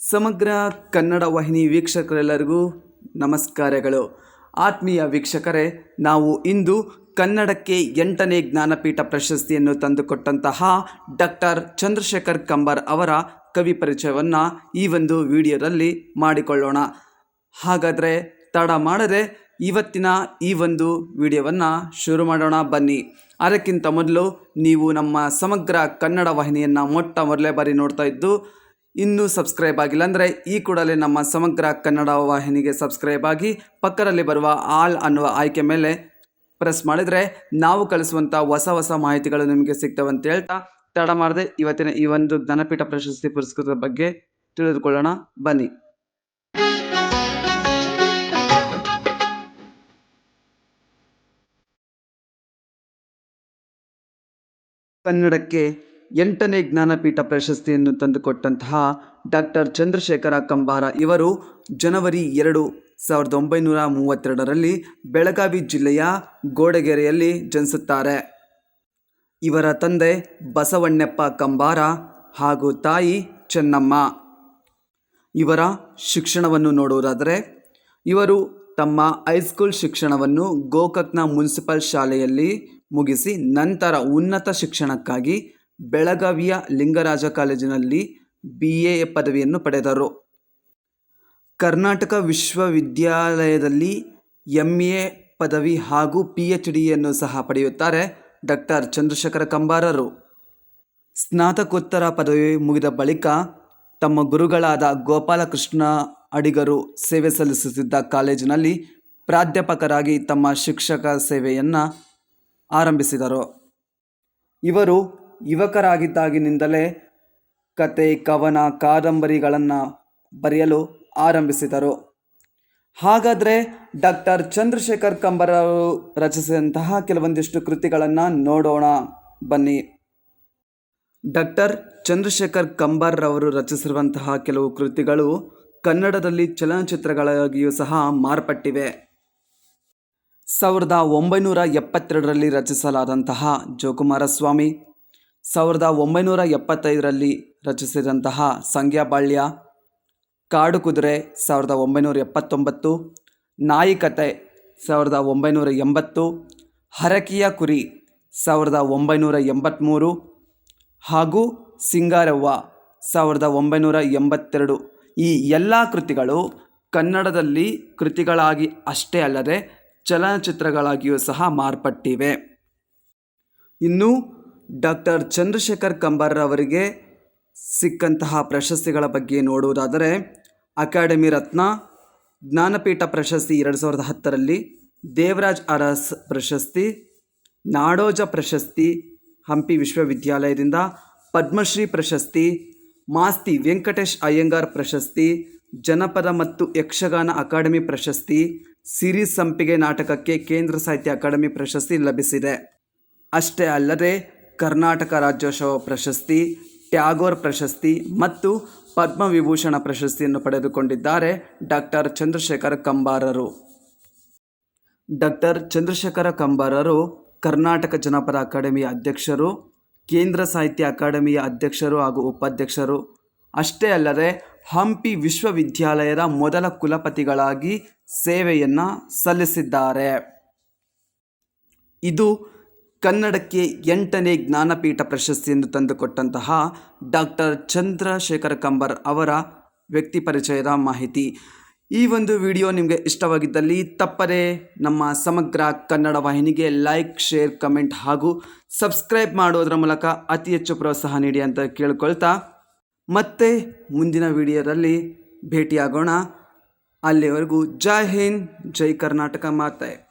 ಸಮಗ್ರ ಕನ್ನಡ ವಾಹಿನಿ ವೀಕ್ಷಕರೆಲ್ಲರಿಗೂ ನಮಸ್ಕಾರಗಳು. ಆತ್ಮೀಯ ವೀಕ್ಷಕರೇ, ನಾವು ಇಂದು ಕನ್ನಡಕ್ಕೆ ಎಂಟನೇ ಜ್ಞಾನಪೀಠ ಪ್ರಶಸ್ತಿಯನ್ನು ತಂದುಕೊಟ್ಟಂತಹ ಡಾಕ್ಟರ್ ಚಂದ್ರಶೇಖರ್ ಕಂಬಾರ್ ಅವರ ಕವಿ ಪರಿಚಯವನ್ನು ಈ ಒಂದು ವಿಡಿಯೋದಲ್ಲಿ ಮಾಡಿಕೊಳ್ಳೋಣ. ಹಾಗಾದರೆ ತಡ ಮಾಡದೆ ಇವತ್ತಿನ ಈ ಒಂದು ವಿಡಿಯೋವನ್ನು ಶುರು ಮಾಡೋಣ, ಬನ್ನಿ. ಅದಕ್ಕಿಂತ ಮೊದಲು ನೀವು ನಮ್ಮ ಸಮಗ್ರ ಕನ್ನಡ ವಾಹಿನಿಯನ್ನು ಮೊಟ್ಟ ಮೊದಲೇ ಬಾರಿ ನೋಡ್ತಾ ಇದ್ದು ಇನ್ನೂ ಸಬ್ಸ್ಕ್ರೈಬ್ ಆಗಿಲ್ಲ ಅಂದರೆ ಈ ಕೂಡಲೇ ನಮ್ಮ ಸಮಗ್ರ ಕನ್ನಡ ವಾಹಿನಿಗೆ ಸಬ್ಸ್ಕ್ರೈಬ್ ಆಗಿ ಪಕ್ಕದಲ್ಲಿ ಬರುವ ಆಲ್ ಅನ್ನುವ ಆಯ್ಕೆ ಮೇಲೆ ಪ್ರೆಸ್ ಮಾಡಿದರೆ ನಾವು ಕಳಿಸುವಂಥ ಹೊಸ ಹೊಸ ಮಾಹಿತಿಗಳು ನಿಮಗೆ ಸಿಗ್ತವೆ ಅಂತ ಹೇಳ್ತಾ ತಡ ಮಾಡದೆ ಇವತ್ತಿನ ಈ ಒಂದು ಜ್ಞಾನಪೀಠ ಪ್ರಶಸ್ತಿ ಪುರಸ್ಕೃತರ ಬಗ್ಗೆ ತಿಳಿದುಕೊಳ್ಳೋಣ. ಬನ್ನಿ. ಕನ್ನಡಕ್ಕೆ ಎಂಟನೇ ಜ್ಞಾನಪೀಠ ಪ್ರಶಸ್ತಿಯನ್ನು ತಂದುಕೊಟ್ಟಂತಹ ಡಾಕ್ಟರ್ ಚಂದ್ರಶೇಖರ ಕಂಬಾರ ಇವರು ಜನವರಿ ಎರಡು ಸಾವಿರದ ಒಂಬೈನೂರ ಮೂವತ್ತೆರಡರಲ್ಲಿ ಬೆಳಗಾವಿ ಜಿಲ್ಲೆಯ ಗೋಡಗೆರೆಯಲ್ಲಿ ಜನಿಸುತ್ತಾರೆ. ಇವರ ತಂದೆ ಬಸವಣ್ಣಪ್ಪ ಕಂಬಾರ ಹಾಗೂ ತಾಯಿ ಚೆನ್ನಮ್ಮ. ಇವರ ಶಿಕ್ಷಣವನ್ನು ನೋಡುವುದಾದರೆ, ಇವರು ತಮ್ಮ ಹೈಸ್ಕೂಲ್ ಶಿಕ್ಷಣವನ್ನು ಗೋಕಕ್ನ ಮುನ್ಸಿಪಲ್ ಶಾಲೆಯಲ್ಲಿ ಮುಗಿಸಿ ನಂತರ ಉನ್ನತ ಶಿಕ್ಷಣಕ್ಕಾಗಿ ಬೆಳಗಾವಿಯ ಲಿಂಗರಾಜ ಕಾಲೇಜಿನಲ್ಲಿ ಬಿ ಎ ಪದವಿಯನ್ನು ಪಡೆದರು. ಕರ್ನಾಟಕ ವಿಶ್ವವಿದ್ಯಾಲಯದಲ್ಲಿ ಎಂ ಎ ಪದವಿ ಹಾಗೂ ಪಿ ಎಚ್ ಡಿಯನ್ನು ಸಹ ಪಡೆಯುತ್ತಾರೆ ಡಾಕ್ಟರ್ ಚಂದ್ರಶೇಖರ ಕಂಬಾರರು. ಸ್ನಾತಕೋತ್ತರ ಪದವಿ ಮುಗಿದ ಬಳಿಕ ತಮ್ಮ ಗುರುಗಳಾದ ಗೋಪಾಲಕೃಷ್ಣ ಅಡಿಗರು ಸೇವೆ ಸಲ್ಲಿಸುತ್ತಿದ್ದ ಕಾಲೇಜಿನಲ್ಲಿ ಪ್ರಾಧ್ಯಾಪಕರಾಗಿ ತಮ್ಮ ಶಿಕ್ಷಕ ಸೇವೆಯನ್ನು ಆರಂಭಿಸಿದರು. ಇವರು ಯುವಕರಾಗಿದ್ದಾಗಿನಿಂದಲೇ ಕತೆ, ಕವನ, ಕಾದಂಬರಿಗಳನ್ನು ಬರೆಯಲು ಆರಂಭಿಸಿದರು. ಹಾಗಾದರೆ ಡಾಕ್ಟರ್ ಚಂದ್ರಶೇಖರ್ ಕಂಬರವರು ರಚಿಸಿದಂತಹ ಕೆಲವೊಂದಿಷ್ಟು ಕೃತಿಗಳನ್ನು ನೋಡೋಣ, ಬನ್ನಿ. ಡಾಕ್ಟರ್ ಚಂದ್ರಶೇಖರ್ ಕಂಬರ್ರವರು ರಚಿಸಿರುವಂತಹ ಕೆಲವು ಕೃತಿಗಳು ಕನ್ನಡದಲ್ಲಿ ಚಲನಚಿತ್ರಗಳಾಗಿಯೂ ಸಹ ಮಾರ್ಪಟ್ಟಿವೆ. ಸಾವಿರದ ಒಂಬೈನೂರ ಎಪ್ಪತ್ತೆರಡರಲ್ಲಿ ರಚಿಸಲಾದಂತಹ ಜೋಕುಮಾರಸ್ವಾಮಿ ಸಾವಿರದ ಒಂಬೈನೂರ ಎಪ್ಪತ್ತೈದರಲ್ಲಿ ರಚಿಸಿದಂತಹ ಸಂಗ್ಯಾಬಾಳ್ಯ ಕಾಡು ಕುದುರೆ ಸಾವಿರದ ಒಂಬೈನೂರ ಎಪ್ಪತ್ತೊಂಬತ್ತು ನಾಯಿ ಕತೆ ಸಾವಿರದ ಒಂಬೈನೂರ ಎಂಬತ್ತು, ಹರಕಿಯ ಕುರಿ ಸಾವಿರದ ಒಂಬೈನೂರ ಎಂಬತ್ತ್ಮೂರು ಹಾಗೂ ಸಿಂಗಾರವ್ವ ಸಾವಿರದ ಒಂಬೈನೂರ ಎಂಬತ್ತೆರಡು. ಈ ಎಲ್ಲ ಕೃತಿಗಳು ಕನ್ನಡದಲ್ಲಿ ಕೃತಿಗಳಾಗಿ ಅಷ್ಟೇ ಅಲ್ಲದೆ ಚಲನಚಿತ್ರಗಳಾಗಿಯೂ ಸಹ ಮಾರ್ಪಟ್ಟಿವೆ. ಇನ್ನು ಡಾಕ್ಟರ್ ಚಂದ್ರಶೇಖರ್ ಕಂಬಾರ್ರವರಿಗೆ ಸಿಕ್ಕಂತಹ ಪ್ರಶಸ್ತಿಗಳ ಬಗ್ಗೆ ನೋಡುವುದಾದರೆ ಅಕಾಡೆಮಿ ರತ್ನ, ಜ್ಞಾನಪೀಠ ಪ್ರಶಸ್ತಿ ಎರಡು ಸಾವಿರದ ಹತ್ತರಲ್ಲಿ, ದೇವರಾಜ್ ಅರಸ್ ಪ್ರಶಸ್ತಿ, ನಾಡೋಜ ಪ್ರಶಸ್ತಿ, ಹಂಪಿ ವಿಶ್ವವಿದ್ಯಾಲಯದಿಂದ ಪದ್ಮಶ್ರೀ ಪ್ರಶಸ್ತಿ, ಮಾಸ್ತಿ ವೆಂಕಟೇಶ್ ಅಯ್ಯಂಗಾರ್ ಪ್ರಶಸ್ತಿ, ಜನಪದ ಮತ್ತು ಯಕ್ಷಗಾನ ಅಕಾಡೆಮಿ ಪ್ರಶಸ್ತಿ ಸಿರಿ ಸಂಪಿಗೆ ನಾಟಕಕ್ಕೆ ಕೇಂದ್ರ ಸಾಹಿತ್ಯ ಅಕಾಡೆಮಿ ಪ್ರಶಸ್ತಿ ಲಭಿಸಿದೆ. ಅಷ್ಟೇ ಅಲ್ಲದೆ ಕರ್ನಾಟಕ ರಾಜ್ಯೋತ್ಸವ ಪ್ರಶಸ್ತಿ, ಟ್ಯಾಗೋರ್ ಪ್ರಶಸ್ತಿ ಮತ್ತು ಪದ್ಮವಿಭೂಷಣ ಪ್ರಶಸ್ತಿಯನ್ನು ಪಡೆದುಕೊಂಡಿದ್ದಾರೆ ಡಾಕ್ಟರ್ ಚಂದ್ರಶೇಖರ ಕಂಬಾರರು. ಡಾಕ್ಟರ್ ಚಂದ್ರಶೇಖರ ಕಂಬಾರರು ಕರ್ನಾಟಕ ಜನಪದ ಅಕಾಡೆಮಿಯ ಅಧ್ಯಕ್ಷರು, ಕೇಂದ್ರ ಸಾಹಿತ್ಯ ಅಕಾಡೆಮಿಯ ಅಧ್ಯಕ್ಷರು ಹಾಗೂ ಉಪಾಧ್ಯಕ್ಷರು. ಅಷ್ಟೇ ಅಲ್ಲದೆ, ಹಂಪಿ ವಿಶ್ವವಿದ್ಯಾಲಯದ ಮೊದಲ ಕುಲಪತಿಗಳಾಗಿ ಸೇವೆಯನ್ನು ಸಲ್ಲಿಸಿದ್ದಾರೆ. ಇದು ಕನ್ನಡಕ್ಕೆ ಎಂಟನೇ ಜ್ಞಾನಪೀಠ ಪ್ರಶಸ್ತಿಯನ್ನು ತಂದುಕೊಟ್ಟಂತಹ ಡಾಕ್ಟರ್ ಚಂದ್ರಶೇಖರ ಕಂಬರ್ ಅವರ ವ್ಯಕ್ತಿ ಪರಿಚಯದ ಮಾಹಿತಿ. ಈ ಒಂದು ವಿಡಿಯೋ ನಿಮಗೆ ಇಷ್ಟವಾಗಿದ್ದಲ್ಲಿ ತಪ್ಪದೆ ನಮ್ಮ ಸಮಗ್ರ ಕನ್ನಡ ವಾಹಿನಿಗೆ ಲೈಕ್, ಶೇರ್, ಕಮೆಂಟ್ ಹಾಗೂ ಸಬ್ಸ್ಕ್ರೈಬ್ ಮಾಡೋದರ ಮೂಲಕ ಅತಿ ಹೆಚ್ಚು ಪ್ರೋತ್ಸಾಹ ನೀಡಿ ಅಂತ ಕೇಳ್ಕೊಳ್ತಾ ಮತ್ತೆ ಮುಂದಿನ ವಿಡಿಯೋದಲ್ಲಿ ಭೇಟಿಯಾಗೋಣ. ಅಲ್ಲಿವರೆಗೂ ಜೈ ಹಿಂದ್, ಜೈ ಕರ್ನಾಟಕ ಮಾತೆ.